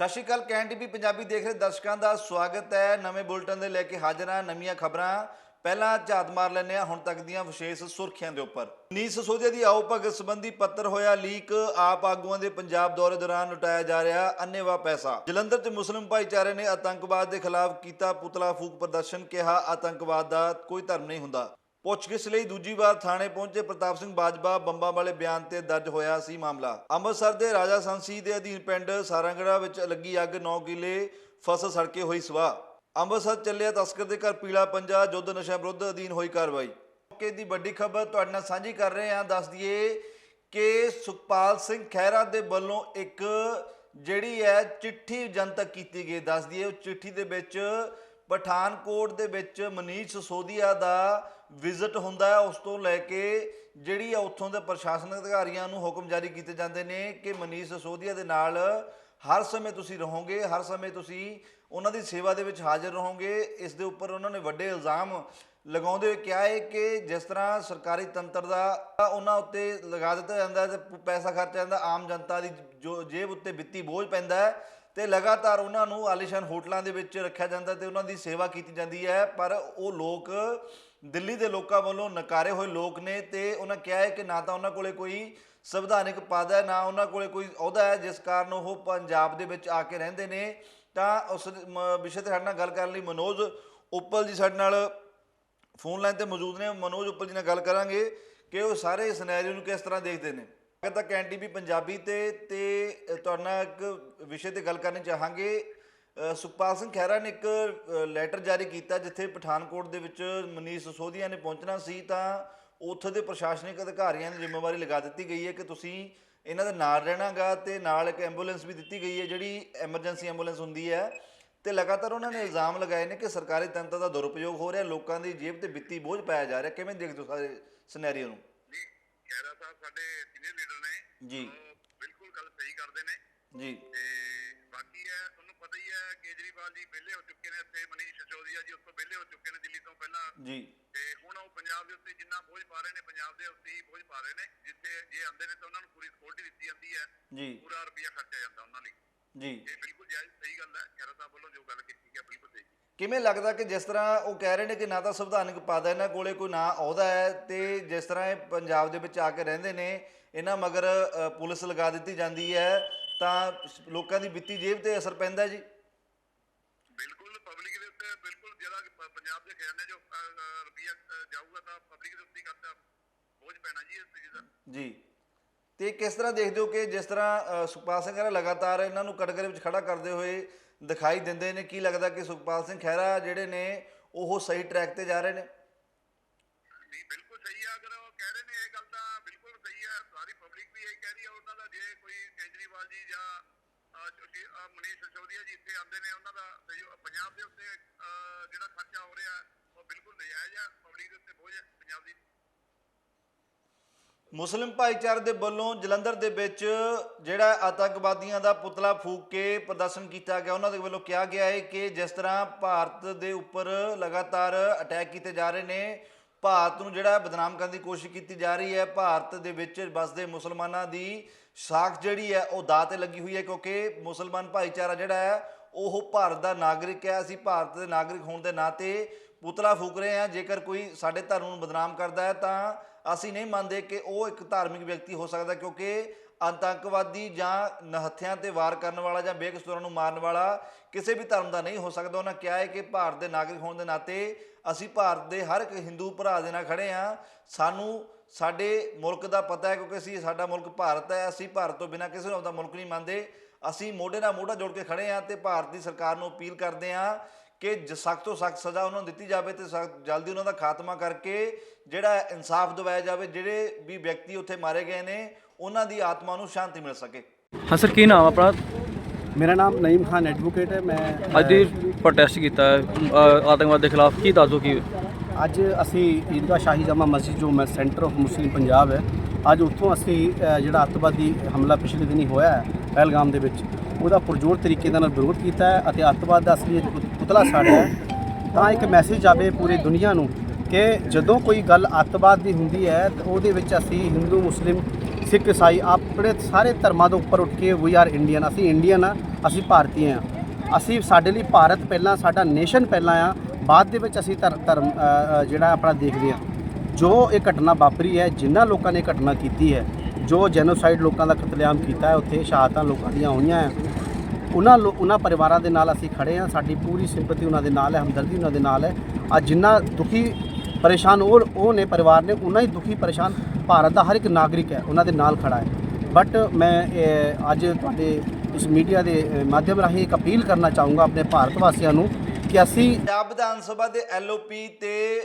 ਸਤਿ ਸ਼੍ਰੀ ਅਕਾਲ ਕੈਨ ਟੀਵੀ ਪੰਜਾਬੀ ਦੇਖ ਰਹੇ ਦਰਸ਼ਕਾਂ ਦਾ ਸਵਾਗਤ ਹੈ। ਨਵੇਂ ਬੁਲਟਨ ਦੇ ਲੈ ਕੇ ਹਾਜ਼ਰ ਹਾਂ, ਨਵੀਆਂ ਖਬਰਾਂ। ਪਹਿਲਾਂ ਝਾਤ ਮਾਰ ਲੈਂਦੇ ਹਾਂ, ਹੁਣ ਤੱਕ ਦੀਆਂ ਵਿਸ਼ੇਸ਼ ਸੁਰਖੀਆਂ ਦੇ ਉੱਪਰ। ਨੀਸ ਸੋਧੇ ਦੀ ਆਓ ਭਗਤ ਸੰਬੰਧੀ ਪੱਤਰ ਹੋਇਆ ਲੀਕ, ਆਪ ਆਗੂਆਂ ਦੇ ਪੰਜਾਬ ਦੌਰੇ ਦੌਰਾਨ ਲੁਟਾਇਆ ਜਾ ਰਿਹਾ ਅੰਨੇਵਾ ਪੈਸਾ। ਜਲੰਧਰ 'ਚ ਮੁਸਲਿਮ ਭਾਈਚਾਰੇ ਨੇ ਆਤੰਕਵਾਦ ਦੇ ਖਿਲਾਫ ਕੀਤਾ ਪੁਤਲਾ ਫੂਕ ਪ੍ਰਦਰਸ਼ਨ, ਕਿਹਾ ਆਤੰਕਵਾਦ ਦਾ ਕੋਈ ਧਰਮ ਨਹੀਂ ਹੁੰਦਾ। ਪੁੱਛਗਿੱਛ ਲਈ ਦੂਜੀ ਵਾਰ ਥਾਣੇ ਪਹੁੰਚੇ ਪ੍ਰਤਾਪ ਸਿੰਘ ਬਾਜਵਾ ਬੰਬਾਂ ਵਾਲੇ ਬਿਆਨ ਤੇ ਦਰਜ ਹੋਇਆ ਸੀ ਮਾਮਲਾ। ਅੰਮ੍ਰਿਤਸਰ ਦੇ ਰਾਜਾ ਸੰਸੀ ਦੇ ਅਧੀਨ ਪਿੰਡ ਸਾਰੰਗੜਾ ਵਿੱਚ ਲੱਗੀ ਅੱਗ 9 ਕਿਲੇ ਫਸਲ ਸੜਕੇ ਹੋਈ ਸਵਾਹ। ਅੰਮ੍ਰਿਤਸਰ ਚੱਲਿਆ ਤਸਕਰ ਦੇ ਘਰ ਪੀਲਾ ਪੰਜਾ, ਜੁੱਧ ਨਸ਼ਾ ਵਿਰੁੱਧ ਅਧੀਨ ਹੋਈ ਕਾਰਵਾਈ। ਮੌਕੇ ਦੀ ਵੱਡੀ ਖਬਰ ਤੁਹਾਡੇ ਨਾਲ ਸਾਂਝੀ ਕਰ ਰਹੇ ਹਾਂ। ਦੱਸ ਦਈਏ ਕਿ ਸੁਖਪਾਲ ਸਿੰਘ ਖਹਿਰਾ ਦੇ ਵੱਲੋਂ ਇੱਕ ਜਿਹੜੀ ਹੈ ਚਿੱਠੀ ਜਨਤਕ ਕੀਤੀ ਗਈ। ਦੱਸ ਦਈਏ, ਉਹ ਚਿੱਠੀ ਦੇ ਵਿੱਚ ਪਠਾਨਕੋਟ ਦੇ ਵਿੱਚ ਮਨੀਸ਼ ਸੋਧੀਆ ਦਾ ਵਿਜ਼ਿਟ ਹੁੰਦਾ ਹੈ, ਉਸ ਤੋਂ ਲੈ ਕੇ ਜਿਹੜੀ ਆ ਉੱਥੋਂ ਦੇ ਪ੍ਰਸ਼ਾਸਨਿਕ ਅਧਿਕਾਰੀਆਂ ਨੂੰ ਹੁਕਮ ਜਾਰੀ ਕੀਤੇ ਜਾਂਦੇ ਨੇ ਕਿ ਮਨੀਸ਼ ਸੋਧੀਆ ਦੇ ਨਾਲ ਹਰ ਸਮੇਂ ਤੁਸੀਂ ਰਹੋਗੇ, ਹਰ ਸਮੇਂ ਤੁਸੀਂ ਉਹਨਾਂ ਦੀ ਸੇਵਾ ਦੇ ਵਿੱਚ ਹਾਜ਼ਰ ਰਹੋਗੇ। ਇਸ ਦੇ ਉੱਪਰ ਉਹਨਾਂ ਨੇ ਵੱਡੇ ਇਲਜ਼ਾਮ ਲਗਾਉਂਦੇ ਹੋਏ ਕਿਹਾ ਹੈ ਕਿ ਜਿਸ ਤਰ੍ਹਾਂ ਸਰਕਾਰੀ ਤੰਤਰ ਦਾ ਉਹਨਾਂ ਉੱਤੇ ਲਗਾ ਦਿੱਤਾ ਜਾਂਦਾ ਹੈ ਤੇ ਪੈਸਾ ਖਰਚਿਆ ਜਾਂਦਾ, ਆਮ ਜਨਤਾ ਦੀ ਜੋ ਜੇਬ ਉੱਤੇ ਵਿੱਤੀ ਬੋਝ ਪੈਂਦਾ ਹੈ ਤੇ ਲਗਾਤਾਰ ਉਹਨਾਂ ਨੂੰ ਆਲੀਸ਼ਾਨ ਹੋਟਲਾਂ ਦੇ ਵਿੱਚ ਰੱਖਿਆ ਜਾਂਦਾ ਤੇ ਉਹਨਾਂ ਦੀ ਸੇਵਾ ਕੀਤੀ ਜਾਂਦੀ ਹੈ, ਪਰ ਉਹ ਲੋਕ ਦਿੱਲੀ ਦੇ ਲੋਕਾਂ ਵੱਲੋਂ ਨਕਾਰੇ ਹੋਏ ਲੋਕ ਨੇ ਤੇ ਉਹਨਾਂ ਕਿਹਾ ਹੈ ਕਿ ਨਾ ਤਾਂ ਉਹਨਾਂ ਕੋਲੇ ਕੋਈ ਸੰਵਿਧਾਨਿਕ ਪਦ ਹੈ ਨਾ ਉਹਨਾਂ ਕੋਲੇ ਕੋਈ ਅਹੁਦਾ ਹੈ ਜਿਸ ਕਾਰਨ ਉਹ ਪੰਜਾਬ ਦੇ ਵਿੱਚ ਆ ਕੇ ਰਹਿੰਦੇ ਨੇ। ਤਾਂ ਉਸ ਮ- ਵਿਸ਼ੇ ਤੇ ਸਾਡੇ ਨਾਲ ਗੱਲ ਕਰਨ ਲਈ ਮਨੋਜ ਉੱਪਲ ਜੀ ਸਾਡੇ ਨਾਲ ਫੋਨ ਲਾਈਨ ਤੇ ਮੌਜੂਦ ਨੇ। ਮਨੋਜ ਉੱਪਲ ਜੀ ਨਾਲ ਗੱਲ ਕਰਾਂਗੇ ਕਿ ਉਹ ਸਾਰੇ ਸਿਨੈਰੀਓ ਨੂੰ ਕਿਸ ਤਰ੍ਹਾਂ ਦੇਖਦੇ ਨੇ। ਅਗਰ ਤਾਂ ਕੈਨ ਟੀਵੀ ਪੰਜਾਬੀ ਤੇ ਤੇ ਅ, ਤੁਹਾਡੇ ਨਾਲ ਇੱਕ ਵਿਸ਼ੇ ਤੇ ਗੱਲ ਕਰਨੀ ਚਾਹਾਂਗੇ। ਸੁਖਪਾਲ ਸਿੰਘ ਖਹਿਰਾ ਨੇ ਇੱਕ ਲੈਟਰ ਜਾਰੀ ਕੀਤਾ ਜਿੱਥੇ ਪਠਾਨਕੋਟ ਦੇ ਵਿੱਚ ਮਨੀਸ਼ ਸੋਧੀਆ ਨੇ ਪਹੁੰਚਣਾ ਸੀ ਤਾਂ ਉੱਥੇ ਦੇ ਪ੍ਰਸ਼ਾਸਨਿਕ ਅਧਿਕਾਰੀਆਂ ਦੀ ਜ਼ਿੰਮੇਵਾਰੀ ਲਗਾ ਦਿੱਤੀ ਗਈ ਹੈ ਕਿ ਤੁਸੀਂ ਇਹਨਾਂ ਦੇ ਨਾਲ ਰਹਿਣਾਗਾ ਤੇ ਨਾਲ ਇੱਕ ਐਂਬੂਲੈਂਸ ਵੀ ਦਿੱਤੀ ਗਈ ਹੈ ਜਿਹੜੀ ਐਮਰਜੈਂਸੀ ਐਂਬੂਲੈਂਸ ਹੁੰਦੀ ਹੈ। ਤੇ ਲਗਾਤਾਰ ਉਹਨਾਂ ਨੇ ਇਲਜ਼ਾਮ ਲਗਾਏ ਨੇ ਕਿ ਸਰਕਾਰੀ ਤੰਤਰ ਦਾ ਦੁਰਉਪਯੋਗ ਹੋ ਰਿਹਾ ਲੋਕਾਂ ਦੀ ਜੇਬ ਤੇ ਵਿੱਤੀ ਬੋਝ ਪਾਇਆ ਜਾ ਰਿਹਾ। ਕਿਵੇਂ ਦੇਖਦੇ ਹੋ ਸਾਰੇ ਸਿਨੈਰੀਓ ਨੂੰ? ਜੀ ਖੈਰਾ ਸਾਹਿਬ ਸਾਡੇ ਸੀਨੀਅਰ ਲੀਡਰ ਨੇ ਜੀ। ਬਿਲਕੁਲ ਗੱਲ ਸਹੀ ਕਰਦੇ ਨੇ। ਜੀ। ਤੇ ਕੇਜਰੀਵਾਲ ਜੀ ਵਿਹਲੇ ਹੋ ਚੁੱਕੇ ਨੇ ਇੱਥੇ ਮਨੀਸ਼ ਸਿਸੋਦੀਆ ਜੀ ਉਸ ਤੋਂ ਵਿਹਲੇ ਹੋ ਚੁੱਕੇ ਨੇ ਦਿੱਲੀ ਤੋਂ ਪਹਿਲਾਂ। ਜੀ। ਤੇ ਹੁਣ ਉਹ ਪੰਜਾਬ ਦੇ ਉੱਤੇ ਜਿੰਨਾ ਬੋਝ ਪਾ ਰਹੇ ਨੇ ਪੰਜਾਬ ਦੇ ਉੱਤੇ ਹੀ ਬੋਝ ਪਾ ਰਹੇ ਨੇ ਜਿੱਥੇ ਜੇ ਆਉਂਦੇ ਨੇ ਤਾਂ ਉਹਨਾਂ ਨੂੰ ਪੂਰੀ ਸਕਿਉਰਟੀ ਦਿੱਤੀ ਜਾਂਦੀ ਹੈ। ਜੀ। ਪੂਰਾ ਰੁਪਿਆ ਖਰਚਿਆ ਜਾਂਦਾ ਉਹਨਾਂ ਲਈ। ਜੀ। ਇਹ ਬਿਲਕੁਲ ਜਾਇਜ਼ ਸਹੀ ਗੱਲ ਹੈ। ਖੈਰਾ ਸਾਹਿਬ ਵੱਲੋਂ ਜੋ ਗੱਲ ਕੀਤੀ ਗਿਆ ਬਿਲਕੁਲ ਸਹੀ। ਕਿਵੇਂ ਲੱਗਦਾ ਕਿ ਜਿਸ ਤਰ੍ਹਾਂ ਉਹ ਕਹਿ ਰਹੇ ਨੇ ਕਿ ਨਾ ਤਾਂ ਸੰਵਿਧਾਨਕ ਪਦ ਹੈ ਇਹਨਾਂ ਕੋਲੇ ਕੋਈ ਨਾ ਅਹੁਦਾ ਹੈ ਤੇ ਜਿਸ ਤਰ੍ਹਾਂ ਇਹ ਪੰਜਾਬ ਦੇ ਵਿੱਚ ਆ ਕੇ ਰਹਿੰਦੇ ਨੇ ਇਹਨਾਂ ਮਗਰ ਪੁਲਿਸ ਲਗਾ ਦਿੱਤੀ ਜਾਂਦੀ ਹੈ ਤਾਂ ਲੋਕਾਂ ਦੀ ਵਿੱਤੀ ਜੇਬ ਤੇ ਅਸਰ ਪੈਂਦਾ ਹੈ ਜੀ ਬਿਲਕੁਲ ਪਬਲਿਕ ਦੇ ਉੱਤੇ ਬਿਲਕੁਲ ਜਿਹੜਾ ਪ- ਪੰਜਾਬ ਦੇ ਖਜ਼ਾਨੇ ਜੋ ਰੁਪਿਆ ਜਾਊਗਾ ਤਾਂ ਪਬਲਿਕ ਦੇ ਉੱਤੇ ਕਰਦਾ ਬੋਝ ਪੈਣਾ ਜੀ ਇਸ ਚੀਜ਼ ਦਾ। ਜੀ। ਤੇ ਕਿਸ ਤਰ੍ਹਾਂ ਦੇਖਦੇ ਹੋ ਕਿ ਜਿਸ ਤਰ੍ਹਾਂ ਸੁਖਪਾਲ ਸਿੰਘ ਖਹਿਰਾ ਲਗਾਤਾਰ ਇਹਨਾਂ ਨੂੰ ਕਟਕਰੇ ਵਿੱਚ ਖੜਾ ਕਰਦੇ ਹੋਏ ਦਿਖਾਈ ਦਿੰਦੇ ਨੇ ਕੀ ਲੱਗਦਾ ਕਿ ਸੁਖਪਾਲ ਸਿੰਘ ਖਹਿਰਾ ਜਿਹੜੇ ਨੇ ਉਹ ਸਹੀ ਟਰੈਕ ਤੇ ਜਾ ਰਹੇ ਨੇ? ਨਹੀਂ ਬਿਲਕੁਲ ਸਹੀ ਆ ਅਗਰ ਉਹ ਕਹਿ ਰਹੇ ਨੇ ਇਹ ਗੱਲ ਤਾਂ ਬਿਲਕੁਲ ਸਹੀ ਆ ਸਾਰੀ ਪਬਲਿਕ ਵੀ ਇਹ ਕਹਿ ਰਹੀ ਆ ਉਹਨਾਂ ਦਾ ਜੇ ਕੋਈ ਕੇਜਰੀਵਾਲ ਜੀ ਜਾਂ ਮਨੀਸ਼ ਸਿਸੋਦੀਆ ਜੀ ਇੱਥੇ ਆਉਂਦੇ ਨੇ, ਉਹਨਾਂ ਦਾ ਪੰਜਾਬ ਦੇ ਉੱਤੇ ਜਿਹੜਾ ਖਰਚਾ ਹੋ ਰਿਹਾ, ਉਹ ਬਿਲਕੁਲ ਨਜਾਇਜ਼ ਆ, ਪਬਲਿਕ ਦੇ ਉੱਤੇ ਬੋਝ ਹੈ ਪੰਜਾਬ ਦੀ। ਮੁਸਲਿਮ ਭਾਈਚਾਰੇ ਦੇ ਵੱਲੋਂ ਜਲੰਧਰ ਦੇ ਵਿੱਚ ਜਿਹੜਾ ਆਤੰਕਵਾਦੀਆਂ ਦਾ ਪੁਤਲਾ ਫੂਕ ਕੇ ਪ੍ਰਦਰਸ਼ਨ ਕੀਤਾ ਗਿਆ, ਉਹਨਾਂ ਦੇ ਵੱਲੋਂ ਕਿਹਾ ਗਿਆ ਹੈ ਕਿ ਜਿਸ ਤਰ੍ਹਾਂ ਭਾਰਤ ਦੇ ਉੱਪਰ ਲਗਾਤਾਰ ਅਟੈਕ ਕੀਤੇ ਜਾ ਰਹੇ ਨੇ ਭਾਰਤ ਨੂੰ ਜਿਹੜਾ ਬਦਨਾਮ ਕਰਨ ਦੀ ਕੋਸ਼ਿਸ਼ ਕੀਤੀ ਜਾ ਰਹੀ ਹੈ, ਭਾਰਤ ਦੇ ਵਿੱਚ ਵੱਸਦੇ ਮੁਸਲਮਾਨਾਂ ਦੀ ਸਾਖ ਜਿਹੜੀ ਹੈ, ਉਹ ਦਾਅ ਤੇ ਲੱਗੀ ਹੋਈ ਹੈ ਕਿਉਂਕਿ ਮੁਸਲਮਾਨ ਭਾਈਚਾਰਾ ਜਿਹੜਾ ਹੈ, ਉਹ ਭਾਰਤ ਦਾ ਨਾਗਰਿਕ ਹੈ। ਅਸੀਂ ਭਾਰਤ ਦੇ ਨਾਗਰਿਕ ਹੋਣ ਦੇ ਨਾਤੇ ਪੁਤਲਾ ਫੂਕ ਰਹੇ ਹਾਂ। ਜੇਕਰ ਕੋਈ ਸਾਡੇ ਧਰਮ ਨੂੰ ਬਦਨਾਮ ਕਰਦਾ ਹੈ, ਤਾਂ ਅਸੀਂ ਨਹੀਂ ਮੰਨਦੇ ਕਿ ਉਹ ਇੱਕ ਧਾਰਮਿਕ ਵਿਅਕਤੀ ਹੋ ਸਕਦਾ, ਕਿਉਂਕਿ ਆਤੰਕਵਾਦੀ ਜਾਂ ਨਹੱਥਿਆਂ ਤੇ ਵਾਰ ਕਰਨ ਵਾਲਾ ਜਾਂ ਬੇਕਸੂਰਾਂ ਨੂੰ ਮਾਰਨ ਵਾਲਾ ਕਿਸੇ ਵੀ ਧਰਮ ਦਾ ਨਹੀਂ ਹੋ ਸਕਦਾ। ਉਹਨਾਂ ਕਿਹਾ ਹੈ ਕਿ ਭਾਰਤ ਦੇ ਨਾਗਰਿਕ ਹੋਣ ਦੇ ਨਾਤੇ ਅਸੀਂ ਭਾਰਤ ਦੇ ਹਰ ਇੱਕ ਹਿੰਦੂ ਭਰਾ ਦੇ ਨਾਲ ਖੜੇ ਹਾਂ। ਸਾਨੂੰ ਸਾਡੇ ਮੁਲਕ ਦਾ ਪਤਾ ਹੈ ਕਿਉਂਕਿ ਅਸੀਂ ਸਾਡਾ ਮੁਲਕ ਭਾਰਤ ਹੈ। ਅਸੀਂ ਭਾਰਤ ਤੋਂ ਬਿਨਾਂ ਕਿਸੇ ਹੋਰ ਦਾ ਮੁਲਕ ਨਹੀਂ ਮੰਨਦੇ। ਅਸੀਂ ਮੋਢੇ ਨਾਲ ਮੋਢਾ ਜੋੜ ਕੇ ਖੜੇ ਹਾਂ ਤੇ ਭਾਰਤ ਦੀ ਸਰਕਾਰ ਨੂੰ ਅਪੀਲ ਕਰਦੇ ਹਾਂ ਕਿ ਸਖਤ ਤੋਂ ਸਖਤ ਸਜ਼ਾ ਉਹਨਾਂ ਨੂੰ ਦਿੱਤੀ ਜਾਵੇ ਤੇ ਸਖ਼ਤ- ਜਲਦੀ ਉਹਨਾਂ ਦਾ ਖਾਤਮਾ ਕਰਕੇ ਜਿਹੜਾ ਇਨਸਾਫ ਦਿਵਾਇਆ ਜਾਵੇ, ਜਿਹੜੇ ਵੀ ਵਿਅਕਤੀ ਉੱਥੇ ਮਾਰੇ ਗਏ ਨੇ, ਉਹਨਾਂ ਦੀ ਆਤਮਾ ਨੂੰ ਸ਼ਾਂਤੀ ਮਿਲ ਸਕੇ। ਹਾਂ ਸਰ, ਕੀ ਨਾਮ ਆਪਣਾ? ਮੇਰਾ ਨਾਮ ਨਈਮ ਖਾਨ ਐਡਵੋਕੇਟ ਹੈ ਮੈਂ ਅੱਜ ਦੀ ਪ੍ਰੋਟੈਸਟ ਕੀਤਾ ਹੈ। ਅ, ਆਤੰਕਵਾਦ ਦੇ ਖਿਲਾਫ ਕੀ ਦੱਸੋ ਕੀ? ਅੱਜ ਅਸੀਂ ਈਦਗਾਹ ਸ਼ਾਹੀ ਜਾਮਾ ਮਸਜਿਦ ਜੋ ਮੈਂ ਸੈਂਟਰ ਆਫ ਮੁਸਲਿਮ ਪੰਜਾਬ ਹੈ ਅੱਜ ਉੱਥੋਂ ਅਸੀਂ ਅ, ਜਿਹੜਾ ਅੱਤਵਾਦੀ ਹਮਲਾ ਪਿਛਲੇ ਦਿਨੀ ਹੋਇਆ ਹੈ ਪਹਿਲਗਾਮ ਦੇ ਵਿੱਚ ਉਹਦਾ ਪੁਰਜੋਰ ਤਰੀਕੇ ਦੇ ਨਾਲ ਵਿਰੋਧ ਕੀਤਾ ਹੈ ਅਤੇ ਅੱਤਵਾਦ ਦਾ ਅਸਲੀ ਪੁ- ਪੁਤਲਾ ਸਾੜਿਆ ਹੈ। ਤਾਂ ਇੱਕ ਮੈਸੇਜ ਜਾਵੇ ਪੂਰੀ ਦੁਨੀਆ ਨੂੰ ਕਿ ਜਦੋਂ ਕੋਈ ਗੱਲ ਅੱਤਵਾਦ ਦੀ ਹੁੰਦੀ ਹੈ ਤਾਂ ਉਹਦੇ ਵਿੱਚ ਅਸੀਂ ਹਿੰਦੂ ਮੁਸਲਿਮ ਸਿੱਖ ਈਸਾਈ ਆਪਣੇ ਸਾਰੇ ਧਰਮਾਂ ਦੇ ਉੱਪਰ ਉੱਠ ਕੇ ਵੀ ਆਰ ਇੰਡੀਅਨ ਅਸੀਂ ਇੰਡੀਅਨ ਆ ਅਸੀਂ ਭਾਰਤੀ ਹਾਂ। ਅਸੀਂ ਸਾਡੇ ਲਈ ਭਾਰਤ ਪਹਿਲਾਂ, ਸਾਡਾ ਨੇਸ਼ਨ ਪਹਿਲਾਂ ਆ, ਬਾਅਦ ਦੇ ਵਿੱਚ ਅਸੀਂ ਧਰ- ਧਰਮ ਜਿਹੜਾ ਆਪਣਾ ਦੇਖਦੇ ਹਾਂ। ਜੋ ਇਹ ਘਟਨਾ ਵਾਪਰੀ ਹੈ, ਜਿਨ੍ਹਾਂ ਲੋਕਾਂ ਨੇ ਇਹ ਘਟਨਾ ਕੀਤੀ ਹੈ, ਜੋ ਜੈਨੋਸਾਈਡ ਲੋਕਾਂ ਦਾ ਕਤਲੇਆਮ ਕੀਤਾ ਹੈ, ਉੱਥੇ ਸ਼ਹਾਦਤਾਂ ਲੋਕਾਂ ਦੀਆਂ ਹੋਈਆਂ ਹੈ, ਉਹਨਾਂ ਲੋ- ਉਹਨਾਂ ਪਰਿਵਾਰਾਂ ਦੇ ਨਾਲ ਅਸੀਂ ਖੜੇ ਹਾਂ, ਸਾਡੀ ਪੂਰੀ ਸਿੰਪਥੀ ਉਹਨਾਂ ਦੇ ਨਾਲ ਹੈ, ਹਮਦਰਦੀ ਉਹਨਾਂ ਦੇ ਨਾਲ ਹੈ। ਅੱਜ ਜਿੰਨਾ ਦੁਖੀ ਪਰੇਸ਼ਾਨ ਉਹ ਉਹ ਨੇ ਪਰਿਵਾਰ ਨੇ, ਉਹਨਾਂ ਹੀ ਦੁਖੀ ਪਰੇਸ਼ਾਨ ਭਾਰਤ ਦਾ ਹਰ ਇੱਕ ਨਾਗਰਿਕ ਹੈ, ਉਹਨਾਂ ਦੇ ਨਾਲ ਖੜਾ ਹੈ। ਬਟ ਮੈਂ ਅੱਜ ਤੁਹਾਡੇ ਇਸ ਮੀਡੀਆ ਦੇ ਮਾਧਿਅਮ ਰਾਹੀਂ ਇੱਕ ਅਪੀਲ ਕਰਨਾ ਚਾਹੂੰਗਾ ਆਪਣੇ ਭਾਰਤ ਵਾਸੀਆਂ ਨੂੰ ਕਿ ਅਸੀਂ ਪੰਜਾਬ ਵਿਧਾਨ ਸਭਾ ਦੇ ਐਲਓਪੀ ਤੇ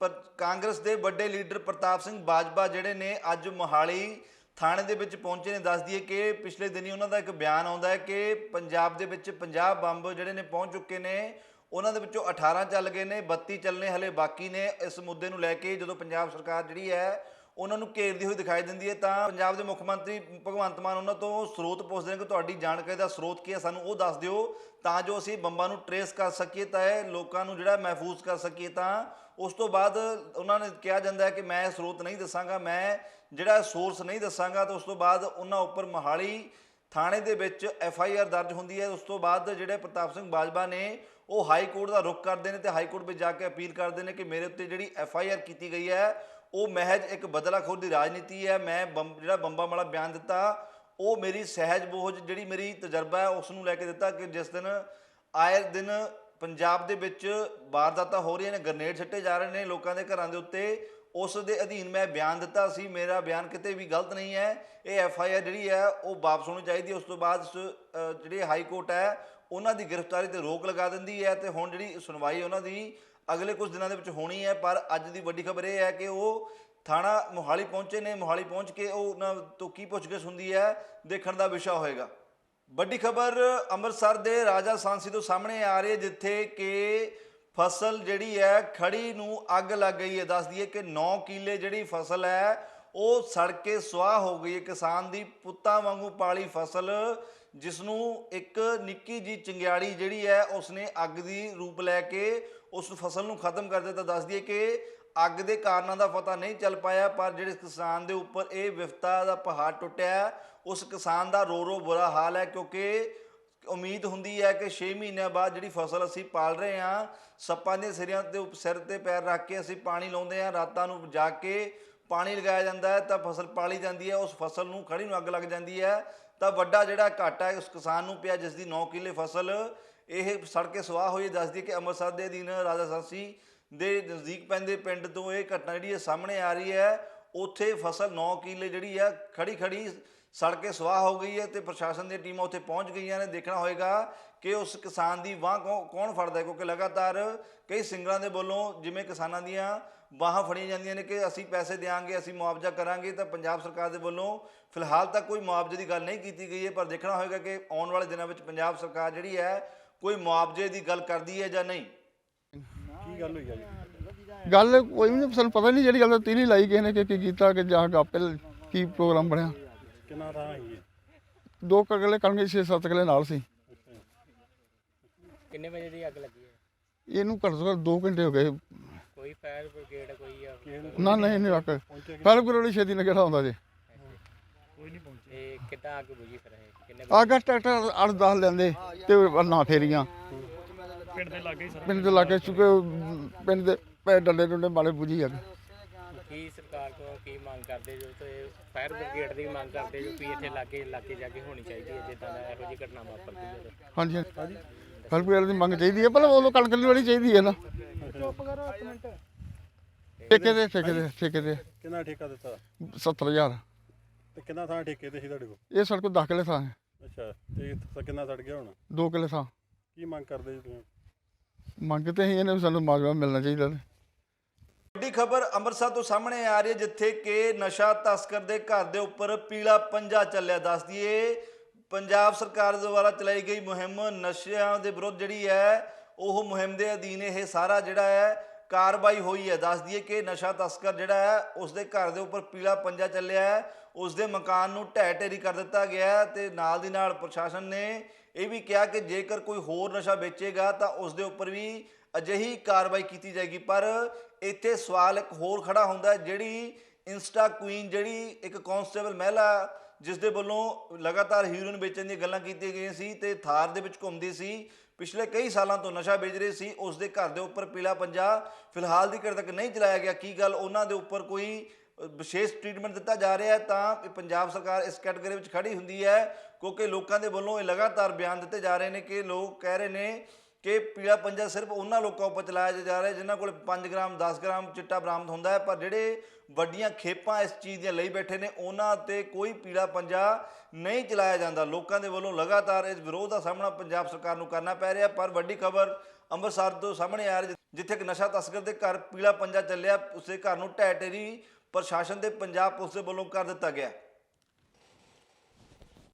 ਪ- ਕਾਂਗਰਸ ਦੇ ਵੱਡੇ ਲੀਡਰ ਪ੍ਰਤਾਪ ਸਿੰਘ ਬਾਜਵਾ ਜਿਹੜੇ ਨੇ, ਅੱਜ ਮੋਹਾਲੀ ਥਾਣੇ ਦੇ ਵਿੱਚ ਪਹੁੰਚੇ ਨੇ। ਦੱਸ ਦਈਏ ਕਿ ਪਿਛਲੇ ਦਿਨੀ ਉਹਨਾਂ ਦਾ ਇੱਕ ਬਿਆਨ ਆਉਂਦਾ ਹੈ ਕਿ ਪੰਜਾਬ ਦੇ ਵਿੱਚ 50 ਬੰਬ ਜਿਹੜੇ ਨੇ ਪਹੁੰਚ ਚੁੱਕੇ ਨੇ। ਉਹਨਾਂ ਦੇ ਵਿੱਚੋਂ 18 ਚੱਲ ਗਏ ਨੇ 32 ਚੱਲਣੇ ਹਲੇ ਬਾਕੀ ਨੇ। ਇਸ ਮੁੱਦੇ ਨੂੰ ਲੈ ਕੇ ਜਦੋਂ ਪੰਜਾਬ ਸਰਕਾਰ ਜਿਹੜੀ ਹੈ, ਉਹਨਾਂ ਨੂੰ ਘੇਰਦੀ ਹੋਈ ਦਿਖਾਈ ਦਿੰਦੀ ਹੈ, ਤਾਂ ਪੰਜਾਬ ਦੇ ਮੁੱਖ ਮੰਤਰੀ ਭਗਵੰਤ ਮਾਨ ਉਹਨਾਂ ਤੋਂ ਸਰੋਤ ਪੁੱਛਦੇ ਨੇ ਕਿ ਤੁਹਾਡੀ ਜਾਣਕਾਰੀ ਦਾ ਸਰੋਤ ਕੀ ਹੈ, ਸਾਨੂੰ ਉਹ ਦੱਸ ਦਿਓ, ਤਾਂ ਜੋ ਅਸੀਂ ਬੰਬਾਂ ਨੂੰ ਟਰੇਸ ਕਰ ਸਕੀਏ, ਤਾਂ ਇਹ ਲੋਕਾਂ ਨੂੰ ਜਿਹੜਾ ਮਹਿਫੂਜ਼ ਕਰ ਸਕੀਏ, ਤਾਂ ਉਸ ਤੋਂ ਬਾਅਦ ਉਹਨਾਂ ਨੇ ਕਿਹਾ ਜਾਂਦਾ ਹੈ ਕਿ ਮੈਂ ਸਰੋਤ ਨਹੀਂ ਦੱਸਾਂਗਾ, ਮੈਂ ਜਿਹੜਾ ਸੋਰਸ ਨਹੀਂ ਦੱਸਾਂਗਾ, ਤਾਂ ਉਸ ਤੋਂ ਬਾਅਦ ਉਹਨਾਂ ਉੱਪਰ ਮੋਹਾਲੀ ਥਾਣੇ ਦੇ ਵਿੱਚ ਐਫ ਆਈ ਆਰ ਦਰਜ ਹੁੰਦੀ ਹੈ। ਉਸ ਤੋਂ ਬਾਅਦ ਜਿਹੜੇ ਪ੍ਰਤਾਪ ਸਿੰਘ ਬਾਜਵਾ ਨੇ ਉਹ ਹਾਈ ਕੋਰਟ ਦਾ ਰੁਖ ਕਰਦੇ ਨੇ ਤੇ ਹਾਈ ਕੋਰਟ ਵਿੱਚ ਜਾ ਕੇ ਅਪੀਲ ਕਰਦੇ ਨੇ ਕਿ ਮੇਰੇ ਉੱਤੇ ਜਿਹੜੀ ਐਫ ਆਈ ਆਰ ਕੀਤੀ ਗਈ ਹੈ, ਉਹ ਮਹਿਜ ਇੱਕ ਬਦਲਾਖੋਰ ਦੀ ਰਾਜਨੀਤੀ ਹੈ। ਮੈਂ ਬੰਬ, ਜਿਹੜਾ ਬੰਬਾਂ ਵਾਲਾ ਬਿਆਨ ਦਿੱਤਾ, ਉਹ ਮੇਰੀ ਸਹਿਜ ਬੋਝ, ਜਿਹੜੀ ਮੇਰੀ ਤਜਰਬਾ ਹੈ, ਉਸ ਨੂੰ ਲੈ ਕੇ ਦਿੱਤਾ ਕਿ ਜਿਸ ਦਿਨ ਆਏ ਦਿਨ ਪੰਜਾਬ ਦੇ ਵਿੱਚ ਵਾਰਦਾਤਾਂ ਹੋ ਰਹੀਆਂ ਨੇ, ਗ੍ਰਨੇਡ ਛੱਟੇ ਜਾ ਰਹੇ ਨੇ ਲੋਕਾਂ ਦੇ ਘਰਾਂ ਦੇ ਉੱਤੇ, ਉਸ ਦੇ ਅਧੀਨ ਮੈਂ ਬਿਆਨ ਦਿੱਤਾ ਸੀ। ਮੇਰਾ ਬਿਆਨ ਕਿਤੇ ਵੀ ਗਲਤ ਨਹੀਂ ਹੈ। ਇਹ ਐਫ ਆਈ ਆਰ ਜਿਹੜੀ ਹੈ, ਉਹ ਵਾਪਸ ਹੋਣੀ ਚਾਹੀਦੀ ਉਸ ਤੋਂ ਬਾਅਦ ਸ- ਜਿਹੜੀ ਹਾਈ ਕੋਰਟ ਹੈ ਉਹਨਾਂ ਦੀ ਗ੍ਰਿਫਤਾਰੀ ਤੇ ਰੋਕ ਲਗਾ ਦਿੰਦੀ ਹੈ ਤੇ ਹੁਣ ਜਿਹੜੀ ਸੁਣਵਾਈ ਉਹਨਾਂ ਦੀ ਅਗਲੇ ਕੁਝ ਦਿਨਾਂ ਦੇ ਵਿੱਚ ਹੋਣੀ ਹੈ, ਪਰ ਅੱਜ ਦੀ ਵੱਡੀ ਖਬਰ ਇਹ ਹੈ ਕਿ ਉਹ ਥਾਣਾ ਮੋਹਾਲੀ ਪਹੁੰਚੇ ਨੇ, ਮੋਹਾਲੀ ਪਹੁੰਚ ਕੇ ਉਹ ਉਹਨਾਂ ਤੋਂ ਕੀ ਪੁੱਛਗਿੱਛ ਹੁੰਦੀ ਹੈ ਦੇਖਣ ਦਾ ਵਿਸ਼ਾ ਹੋਏਗਾ। ਵੱਡੀ ਖਬਰ ਅੰਮ੍ਰਿਤਸਰ ਦੇ ਰਾਜਾ ਸਾਂਸੀ ਤੋਂ ਸਾਹਮਣੇ ਆ ਰਹੀ ਹੈ, ਜਿੱਥੇ ਕਿ ਫਸਲ ਜਿਹੜੀ ਹੈ ਖੜੀ ਨੂੰ ਅੱਗ ਲੱਗ ਗਈ ਹੈ। ਦੱਸ ਦਈਏ ਕਿ 9 ਕਿੱਲੇ ਜਿਹੜੀ ਫਸਲ ਹੈ, ਉਹ ਸੜ ਕੇ ਸੁਆਹ ਹੋ ਗਈ ਹੈ। ਕਿਸਾਨ ਦੀ ਪੁੱਤਾਂ ਵਾਂਗੂ ਪਾਲੀ ਫਸਲ ਜਿਸ ਨੂੰ ਇੱਕ ਨਿੱਕੀ ਜੀ ਚੰਗਿਆੜੀ ਜਿਹੜੀ ਹੈ, ਉਸਨੇ ਅੱਗ ਦੀ ਰੂਪ ਲੈ ਕੇ ਉਸ ਫਸਲ ਨੂੰ ਖਤਮ ਕਰ ਦਿੱਤਾ। ਦੱਸ ਦਈਏ ਕਿ ਅੱਗ ਦੇ ਕਾਰਨਾਂ ਦਾ ਪਤਾ ਨਹੀਂ ਚੱਲ ਪਾਇਆ, ਪਰ ਜਿਹੜੇ ਕਿਸਾਨ ਦੇ ਉੱਪਰ ਇਹ ਵਿਫਤਾ ਦਾ ਪਹਾੜ ਟੁੱਟਿਆ, ਉਸ ਕਿਸਾਨ ਦਾ ਰੋ ਰੋ ਬੁਰਾ ਹਾਲ ਹੈ, ਕਿਉਂਕਿ ਉਮੀਦ ਹੁੰਦੀ ਹੈ ਕਿ 6 ਮਹੀਨਿਆਂ ਬਾਅਦ ਜਿਹੜੀ ਫਸਲ ਅਸੀਂ ਪਾਲ ਰਹੇ ਹਾਂ, ਸੱਪਾਂ ਦੇ ਸਿਰਿਆਂ ਤੇ ਉੱਪ- ਸਿਰ ਤੇ ਪੈਰ ਰੱਖ ਕੇ ਅਸੀਂ ਪਾਣੀ ਲਾਉਂਦੇ ਹਾਂ, ਰਾਤਾਂ ਨੂੰ ਜਾ ਕੇ ਪਾਣੀ ਲਗਾਇਆ ਜਾਂਦਾ ਹੈ, ਤਾਂ ਫਸਲ ਪਾਲੀ ਜਾਂਦੀ ਹੈ, ਉਸ ਫਸਲ ਨੂੰ, ਖੜੀ ਨੂੰ ਅੱਗ ਲੱਗ ਜਾਂਦੀ ਹੈ। ਤਾਂ ਵੱਡਾ ਜਿਹੜਾ ਘਾਟਾ ਹੈ, ਉਸ ਕਿਸਾਨ ਨੂੰ ਪਿਆ, ਜਿਸ ਦੀ 9 ਕਿੱਲੇ ਫਸਲ, ਇਹ ਸੜ ਕੇ ਸਵਾਹ ਹੋਈ ਦੱਸਦੀ ਹੈ ਕਿ ਅੰਮ੍ਰਿਤਸਰ ਦੇ ਅਧੀਨ ਰਾਜਾ ਸਾਂਸੀ ਦੇ ਨਜ਼ਦੀਕ ਪੈਂਦੇ ਪਿੰਡ ਤੋਂ ਇਹ ਘਟਨਾ ਜਿਹੜੀ ਹੈ ਸਾਹਮਣੇ ਆ ਰਹੀ ਹੈ। ਉੱਥੇ ਫਸਲ 9 ਕਿੱਲੇ ਜਿਹੜੀ ਹੈ ਖੜੀ ਖੜੀ ਸੜ ਕੇ ਸਵਾਹ ਹੋ ਗਈ ਹੈ ਤੇ ਪ੍ਰਸ਼ਾਸਨ ਦੀਆਂ ਟੀਮਾਂ ਉੱਥੇ ਪਹੁੰਚ ਗਈਆਂ ਨੇ। ਦੇਖਣਾ ਹੋਏਗਾ ਕਿ ਉਸ ਕਿਸਾਨ ਦੀ ਕੌ- ਕੌਣ ਫੜਦਾ ਹੈ ਕਿਉਂਕਿ ਲਗਾਤਾਰ ਕਈ ਸਿੰਗਰਾਂ ਦੇ ਵੱਲੋਂ ਜਿਵੇਂ ਕਿਸਾਨਾਂ ਦੀਆਂ ਬਾਹਾਂ ਫੜੀਆਂ ਜਾਂਦੀਆਂ ਨੇ ਕਿ ਅਸੀਂ ਪੈਸੇ ਦੇਵਾਂਗੇ ਅਸੀਂ ਮੁਆਵਜ਼ਾ ਕਰਾਂਗੇ ਤਾਂ ਪੰਜਾਬ ਸਰਕਾਰ ਦੇ ਵੱਲੋਂ ਫਿਲਹਾਲ ਤੱਕ ਕੋਈ ਮੁਆਵਜ਼ੇ ਦੀ ਗੱਲ ਨਹੀਂ ਕੀਤੀ ਗਈ ਹੈ ਪਰ ਦੇਖਣਾ ਹੋਏਗਾ ਕਿ ਆਉਣ ਵਾਲੇ ਦਿਨਾਂ ਵਿੱਚ ਪੰਜਾਬ ਸਰਕਾਰ ਜਿਹੜੀ ਹੈ ਕੋਈ ਮੁਆਵਜ਼ੇ ਦੀ ਗੱਲ ਕਰਦੀ ਹੈ ਜਾਂ ਨਹੀਂ। ਗੱਲ ਕੋਈ ਵੀ ਨਹੀਂ ਸਾਨੂੰ ਪਤਾ ਨਹੀਂ ਜਿਹੜੀ ਗੱਲ ਤੀਲੀ ਲਾਈ ਕਿਸੇ ਨੇ ਕਿ ਕੀ ਕੀਤਾ ਕਿ ਜਾਂ ਆਪੇ ਕੀ ਪ੍ਰੋਗਰਾਮ ਬਣਿਆ। ਕਿੰਨਾ ਥਾਂ ਹੈ ਇਹ ਦੋ ਕਗਲੇ ਕਣਗੇ 6-7 ਕਿਲੇ ਨਾਲ ਸੀ। ਕਿੰਨੇ ਵਜੇ ਦੀ ਅੱਗ ਲੱਗੀ ਹੈ? ਇਹਨੂੰ ਘੱਟ ਤੋਂ ਘੱਟ 2 ਘੰਟੇ ਹੋ ਗਏ। ਕੋਈ ਫਾਇਰ ਬ੍ਰਿਗੇਡ ਕੋਈ ਆ ਨਾ ਨਹੀਂ ਨਹੀਂ ਰੱਖ ਫਾਇਰ ਬ੍ਰਿਗੇਡ ਛੇਤੀ ਨਾਲ ਕਿਹੜਾ ਆਉਂਦਾ ਜੇ? ਇਹ ਕਿੱਦਾਂ ਅੱਗ ਬੁਝੀ ਫਿਰ ਇਹ? ਕਿੰਨੇ ਆਗਾ ਟਰੈਕਟਰ 8-10 ਲੈਂਦੇ ਤੇ ਨਾ ਫੇਰੀਆਂ। ਪਿੰਡ ਦੇ ਲਾਗੇ ਪਿੰਡ ਦੇ ਲਾਗੇ ਚੁੱਕੇ ਪਿੰਡ ਦੇ ਪੈ ਡੰਡੇ ਡੁੰਡੇ ਮਾਲੇ ਬੁਝੀ ਅੱਗ ਕੀ ਮੰਗ ਕਰਦੇ ਜੋ ਤੇ ਫਾਇਰ ਬ੍ਰਿਗੇਡ ਦੀ ਮੰਗ ਕਰਦੇ ਜੋ ਵੀ ਇੱਥੇ ਲਾਗੇ ਇਲਾਕੇ ਜਾ ਕੇ ਹੋਣੀ ਚਾਹੀਦੀ ਹੈ ਜਿੱਦਾਂ ਦਾ ਇਹੋ ਜਿਹੀ ਘਟਨਾ ਵਾਪਰਦੀ ਹੈ। ਤੇ। ਹਾਂਜੀ ਹਾਂਜੀ। ਫਾਇਰ ਬ੍ਰਿਗੇਡ ਦੀ ਮੰਗ ਚਾਹੀਦੀ ਹੈ ਪਰ ਉਹ ਕਣਕ ਦੀ ਵਾਲੀ ਚਾਹੀਦੀ ਹੈ ਨਾ। ਠੇਕੇ ਦੇ ਠੇਕੇ ਦੇ ਠੇਕੇ ਦੇ। ਕਿੰਨਾ ਠੇਕਾ ਦਿੱਤਾ? 70000 ਤੇ ਕਿੰਨਾ ਥਾਂ ਠੇਕੇ ਤੇ ਸੀ ਤੁਹਾਡੇ ਕੋਲ? ਇਹ ਸੜਕ 10 ਕਿਲੇ ਥਾਂ ਹੈ। ਅੱਛਾ ਤੇ ਸ- ਕਿੰਨਾ ਸੜ ਗਿਆ ਹੁਣ? 2 ਕਿਲੇ ਥਾਂ। ਕੀ ਮੰਗ ਕਰਦੇ ਜੀ ਤੁਸੀਂ? ਮੰਗ ਤੇ ਹੀ ਇਹਨੇ ਵੀ ਸਾਨੂੰ ਮਾਜਵਾ ਮਿਲਣਾ ਚਾਹੀਦਾ ਨੇ ਵੱਡੀ ਖਬਰ ਅੰਮ੍ਰਿਤਸਰ ਤੋਂ ਸਾਹਮਣੇ ਆ ਰਹੀ ਹੈ, ਜਿੱਥੇ ਕਿ ਨਸ਼ਾ ਤਸਕਰ ਦੇ ਘਰ ਦੇ ਉੱਪਰ ਪੀਲਾ ਪੰਜਾ ਚੱਲਿਆ। ਦੱਸ ਦਈਏ, ਪੰਜਾਬ ਸਰਕਾਰ ਦੁਆਰਾ ਚਲਾਈ ਗਈ ਮੁਹਿੰਮ ਨਸ਼ਿਆਂ ਦੇ ਵਿਰੁੱਧ ਜਿਹੜੀ ਹੈ, ਉਹ ਮੁਹਿੰਮ ਦੇ ਅਧੀਨ ਇਹ ਸਾਰਾ ਜਿਹੜਾ ਹੈ, ਕਾਰਵਾਈ ਹੋਈ ਹੈ। ਦੱਸ ਦਈਏ ਕਿ ਨਸ਼ਾ ਤਸਕਰ ਜਿਹੜਾ ਹੈ, ਉਸ ਦੇ ਘਰ ਦੇ ਉੱਪਰ ਪੀਲਾ ਪੰਜਾ ਚੱਲਿਆ ਹੈ। ਉਸ ਦੇ ਮਕਾਨ ਨੂੰ ਢਹਿ ਢੇਰੀ ਕਰ ਦਿੱਤਾ ਗਿਆ ਹੈ ਤੇ ਨਾਲ ਦੀ ਨਾਲ ਪ੍ਰਸ਼ਾਸਨ ਨੇ ਇਹ ਵੀ ਕਿਹਾ ਕਿ ਜੇਕਰ ਕੋਈ ਹੋਰ ਨਸ਼ਾ ਵੇਚੇਗਾ, ਤਾਂ ਉਸ ਦੇ ਉੱਪਰ ਵੀ ਅਜਿਹੀ ਕਾਰਵਾਈ ਕੀਤੀ ਜਾਏਗੀ, ਪਰ ਇੱਥੇ ਸਵਾਲ ਇੱਕ ਹੋਰ ਖੜਾ ਹੁੰਦਾ ਜਿਹੜੀ ਇੰਸਟਾ ਕੁਈਨ, ਜਿਹੜੀ ਇੱਕ ਕਾਂਸਟੇਬਲ ਮਹਿਲਾ ਜਿਸ ਦੇ ਵੱਲੋਂ ਲਗਾਤਾਰ ਹੀਰੋਇਨ ਵੇਚਣ ਦੀਆਂ ਗੱਲਾਂ ਕੀਤੀਆਂ ਗਈਆਂ ਸੀ ਤੇ ਥਾਰ ਦੇ ਵਿੱਚ ਘੁੰਮਦੀ ਸੀ, ਪਿਛਲੇ ਕਈ ਸਾਲਾਂ ਤੋਂ ਨਸ਼ਾ ਵੇਚ ਰਹੀ ਸੀ ਉਸ ਦੇ ਘਰ ਦੇ ਉੱਪਰ ਪੀਲਾ ਪੰਜਾ ਫਿਲਹਾਲ ਦੀ ਘੜੀ ਤੱਕ ਨਹੀਂ ਚਲਾਇਆ ਗਿਆ। ਕੀ ਗੱਲ ਉਹਨਾਂ ਦੇ ਉੱਪਰ ਕੋਈ ਵਿਸ਼ੇਸ਼ ਟ੍ਰੀਟਮੈਂਟ ਦਿੱਤਾ ਜਾ ਰਿਹਾ ਹੈ? ਤਾਂ ਪੰਜਾਬ ਸਰਕਾਰ ਇਸ ਕੈਟਾਗਰੀ ਵਿੱਚ ਖੜੀ ਹੁੰਦੀ ਹੈ, ਕਿਉਂਕਿ ਲੋਕਾਂ ਦੇ ਵੱਲੋਂ ਇਹ ਲਗਾਤਾਰ ਬਿਆਨ ਦਿੱਤੇ ਜਾ ਰਹੇ ਨੇ ਕਿ ਲੋਕ ਕਹਿ ਰਹੇ ਨੇ ਕਿ ਪੀਲਾ ਪੰਜਾ ਸਿਰਫ ਉਹਨਾਂ ਲੋਕਾਂ ਉੱਪਰ ਚਲਾਇਆ ਜਾ ਰਿਹਾ ਜਿਨ੍ਹਾਂ ਕੋਲ 5 ਗ੍ਰਾਮ 10 ਗ੍ਰਾਮ ਚਿੱਟਾ ਬਰਾਮਦ ਹੁੰਦਾ ਹੈ। ਪਰ ਜਿਹੜੇ ਵੱਡੀਆਂ ਖੇਪਾਂ ਇਸ ਚੀਜ਼ ਦੀਆਂ ਲਈ ਬੈਠੇ ਨੇ, ਉਹਨਾਂ ਤੇ ਕੋਈ ਪੀਲਾ ਪੰਜਾ ਨਹੀਂ ਚਲਾਇਆ ਜਾਂਦਾ। ਲੋਕਾਂ ਦੇ ਵੱਲੋਂ ਲਗਾਤਾਰ ਇਸ ਵਿਰੋਧ ਦਾ ਸਾਹਮਣਾ ਪੰਜਾਬ ਸਰਕਾਰ ਨੂੰ ਕਰਨਾ ਪੈ ਰਿਹਾ, ਪਰ ਵੱਡੀ ਖਬਰ ਅੰਮ੍ਰਿਤਸਰ ਤੋਂ ਸਾਹਮਣੇ ਆ ਰਹੀ ਜਿੱਥੇ ਇੱਕ ਨਸ਼ਾ ਤਸਕਰ ਦੇ ਘਰ ਪੀਲਾ ਪੰਜਾ ਚੱਲਿਆ, ਉਸੇ ਘਰ ਨੂੰ ਢਹਿ ਢੇਰੀ ਪ੍ਰਸ਼ਾਸਨ ਤੇ ਪੰਜਾਬ ਪੁਲਿਸ ਦੇ ਵੱਲੋਂ ਕਰ ਦਿੱਤਾ ਗਿਆ।